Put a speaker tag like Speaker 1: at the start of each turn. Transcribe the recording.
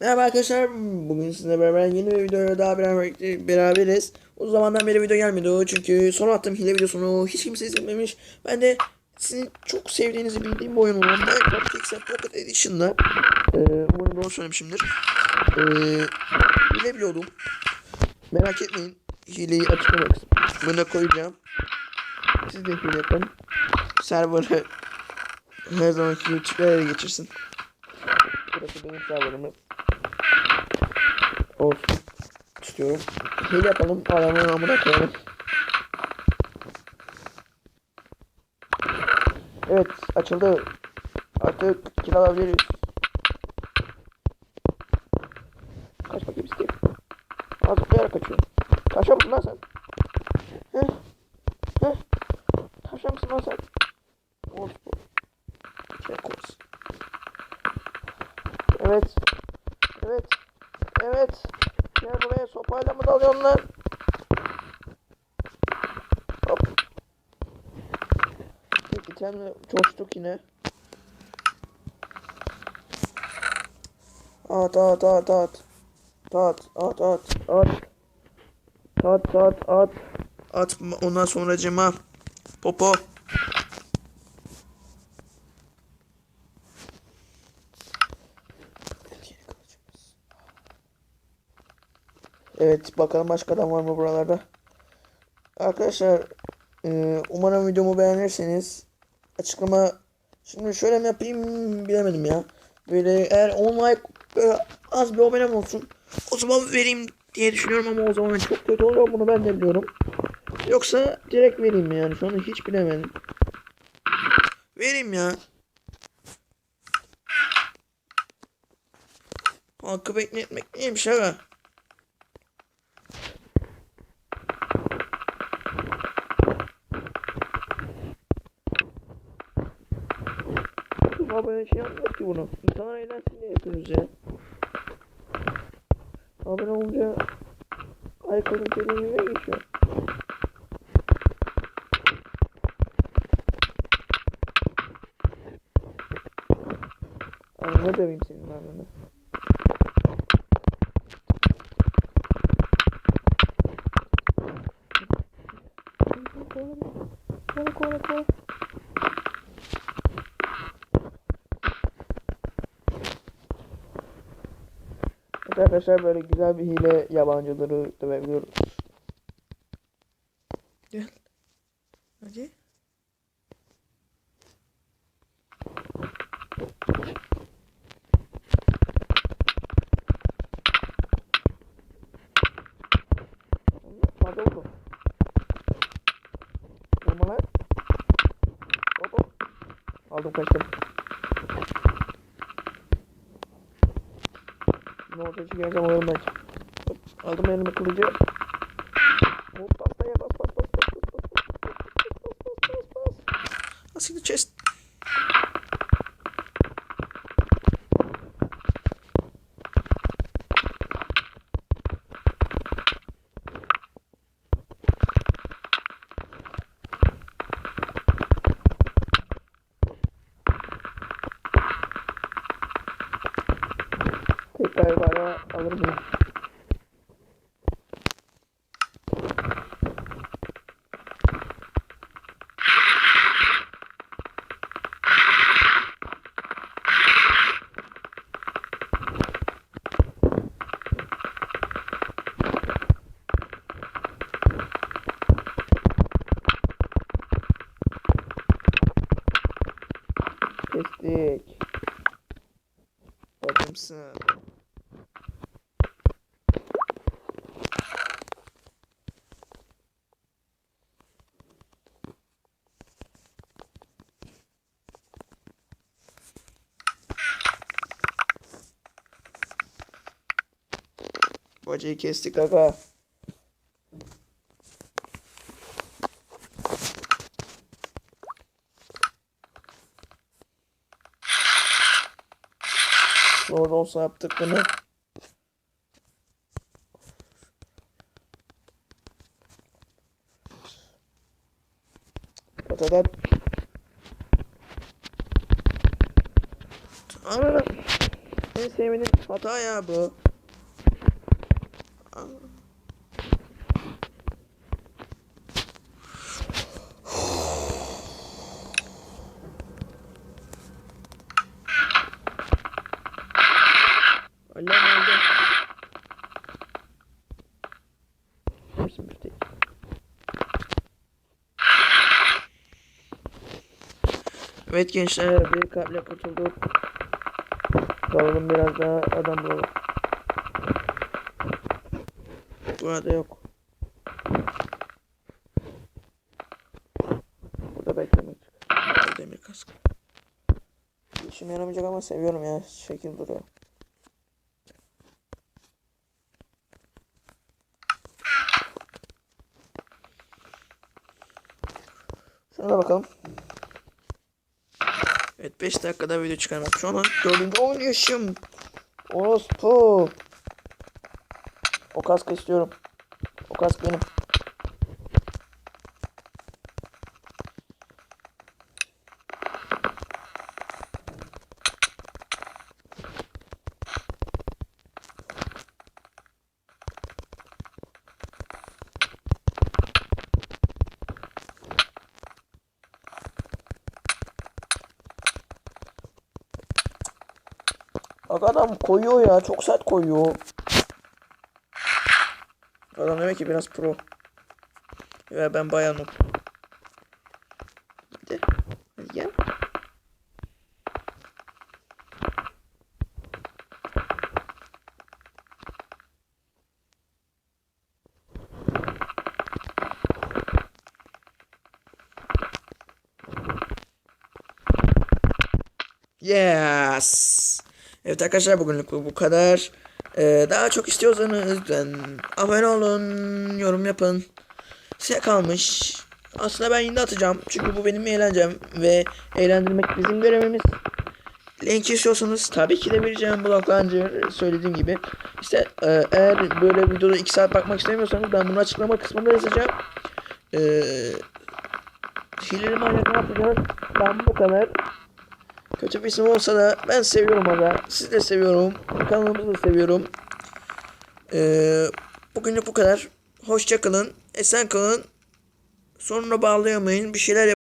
Speaker 1: Merhaba arkadaşlar. Bugün sizinle beraber yeni bir videoya daha beraber, beraberiz. O zamandan beri video gelmedi çünkü son attığım hile videosunu hiç kimse izlememiş. Ben de sizin çok sevdiğinizi bildiğim bir oyun olan Minecraft Pixel Pocket Edition'da e, umarım doğru söylemişimdir. E, hile biliyordum. Merak etmeyin. Hileyi açıklama kısmına koyacağım. Siz de hile yapın. Server'ı her zamanki gibi çiftlerle geçirsin. Burası benim serverımı. Olsun. istiyorum. Hile yapalım. Adamın amına koyalım. Evet açıldı. Artık kill alabiliriz. Kaç bakayım Steve. Az zıplayarak kaçıyor. Taşa mısın lan sen? Heh. Heh. Taşa mısın lan sen? Olsun. Şey koysun. Evet. Evet. Gel buraya sopayla mı dalıyorsun lan? Hop. Peki temle coştuk yine. At at at at. At at at at. At at at. At ondan sonra cema. Popo. Evet bakalım başka adam var mı buralarda. Arkadaşlar e, umarım videomu beğenirseniz açıklama şimdi şöyle mi yapayım bilemedim ya. Böyle eğer 10 like az bir abonem olsun o zaman vereyim diye düşünüyorum ama o zaman çok kötü oluyor bunu ben de biliyorum. Yoksa direkt vereyim mi yani şu anda hiç bilemedim. Vereyim ya. Hakkı bekletmek neymiş aga? Ama böyle şey yapmıyor ki bunu. İnsanlar eğlensin diye yapıyoruz ya. Abone olunca alkolün kendine geçiyor. Abi ne döveyim senin ananı? Kola kola kola. Evet arkadaşlar böyle güzel bir hile yabancıları dövebiliyoruz. Gel. Hadi. Fazla oldu. Vurma lan. Hop hop. Aldım kaçtım. Ortaya çıkarsam alırım ben. Hop, Aldım elime kılıcı. Hop pastaya bas bas bas bas bas bas bas bas bas bas bas bas. Asikli chest. Tekrar bayağı alır bunu. Kestik. Adamsın. Bacayı kestik aga. Zor olsa yaptık bunu. Patatat. Ananı. En sevmediğim hata ya bu. Allah'ım öldü. Hepsi bir tek. Evet gençler bir kalple kurtulduk. Bakalım biraz daha adam bulalım. Burada yok. Burada beklemek. Demir kask. İşime yaramayacak ama seviyorum ya. Şekil duruyor. Şuna da bakalım. Evet 5 dakikada video çıkarmak. Şu an 4. oynayışım. Orospu. O kaskı istiyorum. O kask benim. Bak adam koyuyor ya. Çok sert koyuyor. Adam demek ki biraz pro. Ve ben bayağı noob. Gitti. Hadi gel. Yes. Evet arkadaşlar bugünlük bu, kadar. Ee, daha çok istiyorsanız lütfen abone olun, yorum yapın. Size kalmış. Aslında ben yine atacağım. Çünkü bu benim eğlencem ve eğlendirmek bizim görevimiz. Link istiyorsanız tabii ki de vereceğim blogdan önce söylediğim gibi. İşte e, eğer böyle videoda 2 saat bakmak istemiyorsanız ben bunu açıklama kısmında yazacağım. Ee, hileli manyak ne yapacağız? Ben bu kadar. Kötü bir isim olsa da ben seviyorum aga. Sizi de seviyorum. Kanalımızı da seviyorum. Ee, bugünlük bu kadar. Hoşça kalın. Esen kalın. Sonuna bağlayamayın. Bir şeyler yap.